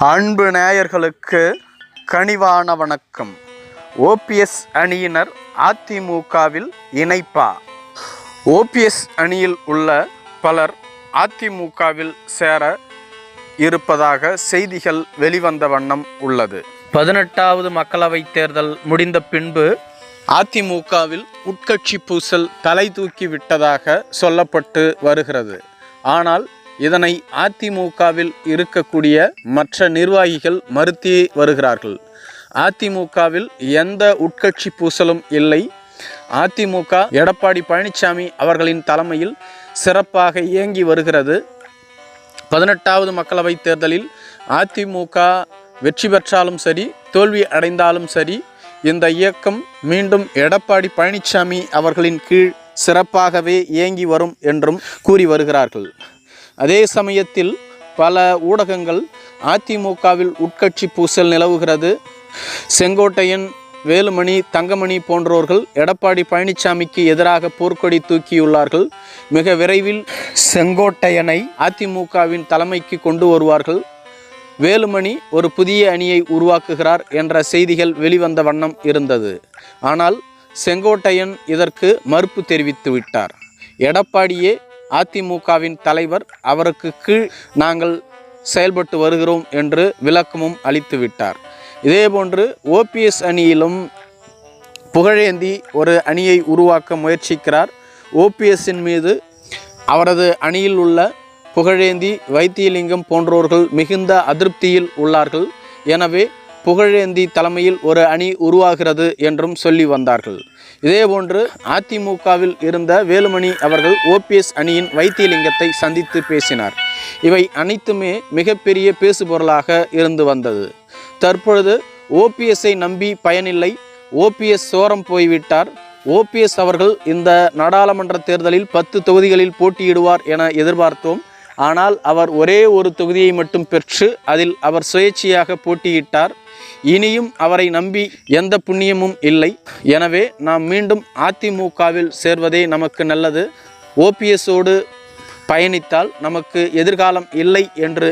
அன்பு நேயர்களுக்கு கனிவான வணக்கம். ஓபிஎஸ் அணியினர் அதிமுகவில் இணைப்பா? ஓபிஎஸ் அணியில் உள்ள பலர் அதிமுகவில் சேர இருப்பதாக செய்திகள் வெளிவந்த வண்ணம் உள்ளது. பதினெட்டாவது மக்களவைத் தேர்தல் முடிந்த பின்பு அதிமுகவில் உட்கட்சி பூசல் தலை தூக்கி விட்டதாக சொல்லப்பட்டு வருகிறது. ஆனால் இதனை அதிமுகவில் இருக்கக்கூடிய மற்ற நிர்வாகிகள் மறுத்தி வருகிறார்கள். அதிமுகவில் எந்த உட்கட்சி பூசலும் இல்லை. அதிமுக எடப்பாடி பழனிசாமி அவர்களின் தலைமையில் சிறப்பாக இயங்கி வருகிறது. பதினெட்டாவது மக்களவைத் தேர்தலில் அதிமுக வெற்றி பெற்றாலும் சரி தோல்வி அடைந்தாலும் சரி இந்த இயக்கம் மீண்டும் எடப்பாடி பழனிசாமி அவர்களின் கீழ் சிறப்பாகவே இயங்கி வரும் என்றும் கூறி வருகிறார்கள். அதே சமயத்தில் பல ஊடகங்கள் அதிமுகவில் உட்கட்சி பூசல் நிலவுகிறது. செங்கோட்டையன் வேலுமணி தங்கமணி போன்றோர்கள் எடப்பாடி பழனிசாமிக்கு எதிராக போர்க்கொடி தூக்கியுள்ளார்கள். மிக விரைவில் செங்கோட்டையனை அதிமுகவின் தலைமைக்கு கொண்டு வருவார்கள். வேலுமணி ஒரு புதிய அணியை உருவாக்குகிறார் என்ற செய்திகள் வெளிவந்த வண்ணம் இருந்தது. ஆனால் செங்கோட்டையன் இதற்கு மறுப்பு தெரிவித்து விட்டார். எடப்பாடியே அதிமுகவின் தலைவர் அவருக்கு கீழ் நாங்கள் செயல்பட்டு வருகிறோம் என்று விளக்கமும் அளித்துவிட்டார். இதேபோன்று ஓபிஎஸ் அணியிலும் புகழேந்தி ஒரு அணியை உருவாக்க முயற்சிக்கிறார். ஓபிஎஸ்ஸின் மீது அவரது அணியில் உள்ள புகழேந்தி வைத்தியலிங்கம் போன்றோர்கள் மிகுந்த அதிருப்தியில் உள்ளார்கள். எனவே புகழேந்தி தலைமையில் ஒரு அணி உருவாகிறது என்றும் சொல்லி வந்தார்கள். இதேபோன்று அதிமுகவில் இருந்த வேலுமணி அவர்கள் ஓபிஎஸ் அணியின் வைத்தியலிங்கத்தை சந்தித்து பேசினார். இவை அனைத்துமே மிகப்பெரிய பேசுபொருளாக இருந்து வந்தது. தற்பொழுது ஓபிஎஸ்ஸை நம்பி பயனில்லை. ஓபிஎஸ் சோரம் போய்விட்டார். ஓபிஎஸ் அவர்கள் இந்த நாடாளுமன்ற தேர்தலில் பத்து தொகுதிகளில் போட்டியிடுவார் என எதிர்பார்த்தோம். ஆனால் அவர் ஒரே ஒரு தொகுதியை மட்டும் பெற்று அதில் அவர் சுயேட்சையாக போட்டியிட்டார். இனியும் அவரை நம்பி எந்த புண்ணியமும் இல்லை. எனவே நாம் மீண்டும் அதிமுகவில் சேர்வதே நமக்கு நல்லது. ஓபிஎஸோடு பயணித்தால் நமக்கு எதிர்காலம் இல்லை என்று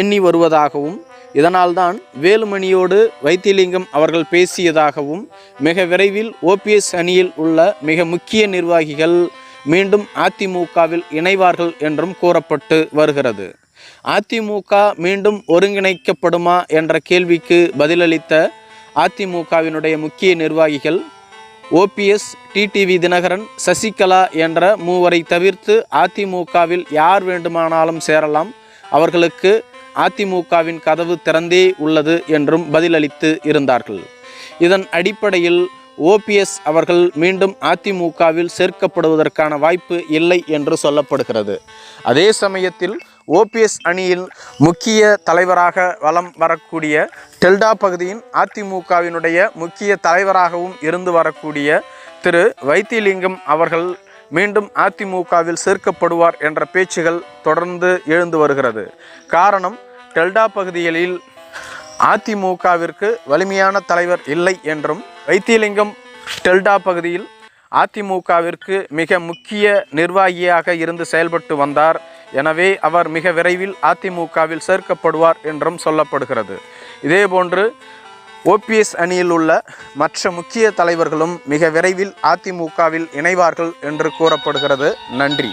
எண்ணி வருவதாகவும் இதனால்தான் வேலுமணியோடு வைத்தியலிங்கம் அவர்கள் பேசியதாகவும் மிக விரைவில் ஓபிஎஸ் அணியில் உள்ள மிக முக்கிய நிர்வாகிகள் மீண்டும் அதிமுகவில் இணைவார்கள் என்றும் கூறப்பட்டு வருகிறது. அதிமுக மீண்டும் ஒருங்கிணைக்கப்படுமா என்ற கேள்விக்கு பதிலளித்த அதிமுகவினுடைய முக்கிய நிர்வாகிகள் ஓபிஎஸ் டிடிவி தினகரன் சசிகலா என்ற மூவரை தவிர்த்து அதிமுகவில் யார் வேண்டுமானாலும் சேரலாம். அவர்களுக்கு அதிமுகவின் கதவு திறந்தே உள்ளது என்றும் பதிலளித்து இருந்தார்கள். இதன் அடிப்படையில் ஓபிஎஸ் அவர்கள் மீண்டும் அதிமுகவில் சேர்க்கப்படுவதற்கான வாய்ப்பு இல்லை என்று சொல்லப்படுகிறது. அதே சமயத்தில் ஓபிஎஸ் அணியில் முக்கிய தலைவராக வலம் வரக்கூடிய டெல்டா பகுதியின் அதிமுகவினுடைய முக்கிய தலைவராகவும் இருந்து வரக்கூடிய திரு வைத்தியலிங்கம் அவர்கள் மீண்டும் அதிமுகவில் சேர்க்கப்படுவார் என்ற பேச்சுகள் தொடர்ந்து எழுந்து வருகிறது. காரணம் டெல்டா பகுதிகளில் அதிமுகவிற்கு வலிமையான தலைவர் இல்லை என்றும் வைத்தியலிங்கம் டெல்டா பகுதியில் அதிமுகவிற்கு மிக முக்கிய நிர்வாகியாக இருந்து செயல்பட்டு வந்தார் எனவே அவர் மிக விரைவில் அதிமுகவில் சேர்க்கப்படுவார் என்றும் சொல்லப்படுகிறது. இதேபோன்று ஓபிஎஸ் அணியில் உள்ள மற்ற முக்கிய தலைவர்களும் மிக விரைவில் அதிமுகவில் இணைவார்கள் என்று கூறப்படுகிறது. நன்றி.